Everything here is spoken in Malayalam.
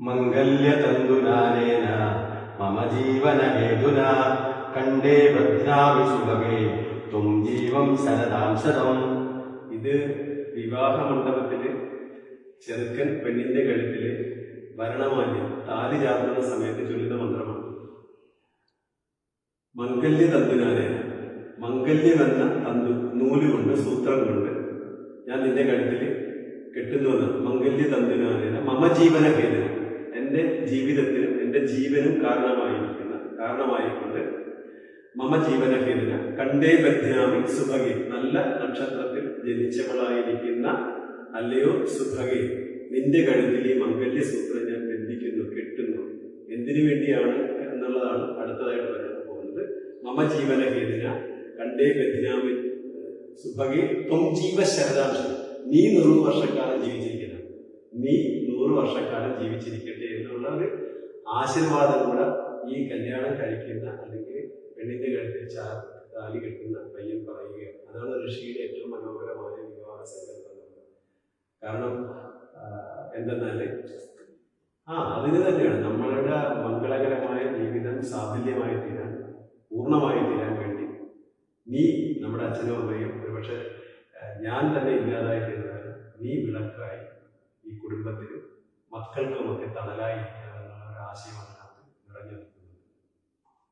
മംഗല്യതന്തുനാനേന മമ ജീവനഹേതുന കണ്ടേ ബധ്നാമി സുഭഗേ ത്വം ജീവം ശരദാം ശതം ഇത് വിവാഹ മണ്ഡപത്തിൽ ചെറുക്കൻ പെണ്ണിന്റെ കഴുത്തിൽ ഭരണമാന്യം താലി ചാർത്തുന്ന സമയത്ത് ചൊല്ലുന്ന മന്ത്രമാണ്. മംഗല്യ തന്തുനാനേന മംഗല്യമെന്ന തന്തു നൂലുകൊണ്ട് സൂത്രം കൊണ്ട് ഞാൻ നിന്റെ കഴുത്തിൽ കെട്ടുന്നുവെന്ന് മംഗല്യ തന്തുനാനേന മമ ഹേതുന എന്റെ ജീവിതത്തിനും എന്റെ ജീവനും കാരണമായിരിക്കുന്ന കാരണമായിക്കൊണ്ട് മമ ജീവനഹീന കണ്ടേ ബധ്യാമി സുഭഗി. നല്ല നക്ഷത്രത്തിൽ ജനിച്ചവളായിരിക്കുന്ന അല്ലയോ സുഭഗി. നിന്റെ കഴുത്തിൽ ഈ മംഗല്യസൂത്രം ഞാൻ ബന്ധിക്കുന്നു കെട്ടുന്നു. എന്തിനു വേണ്ടിയാണ് എന്നുള്ളതാണ് അടുത്തതായിട്ട് പറയാൻ പോകുന്നത്. മമ ജീവനഹീന കണ്ടേ ബധ്യാമി സുഭഗി. ത്വം ജീവ ശരദാംശം നീ നൂറ് വർഷക്കാലം ജീവിച്ചിരിക്കണം നീ നൂറ് വർഷക്കാലം ജീവിച്ചിരിക്കട്ടെ എന്നുള്ള ഒരു ആശീർവാദം കൂടെ ഈ കല്യാണം കഴിക്കുന്ന അല്ലെങ്കിൽ പെണ്ണിന്റെ കഴുത്തിൽ ചാ താലി കെട്ടുന്ന പയ്യൻ പറയുകയാണ്. അതാണ് ഋഷിയുടെ ഏറ്റവും മനോഹരമായ വിവാഹ സങ്കല്പം. കാരണം എന്തെന്നാൽ ആ അതിന് തന്നെയാണ്. നമ്മളുടെ മംഗളകരമായ ജീവിതം സാഫല്യമായി തീരാൻ പൂർണമായി തീരാൻ വേണ്ടി നീ നമ്മുടെ അച്ഛനും അമ്മയും ഒരുപക്ഷെ ഞാൻ തന്നെ ഇല്ലാതായി തീരുന്നാലും നീ വിളക്കായി ഈ കുടുംബത്തിനും മക്കൾക്കുമൊക്കെ തണലായി.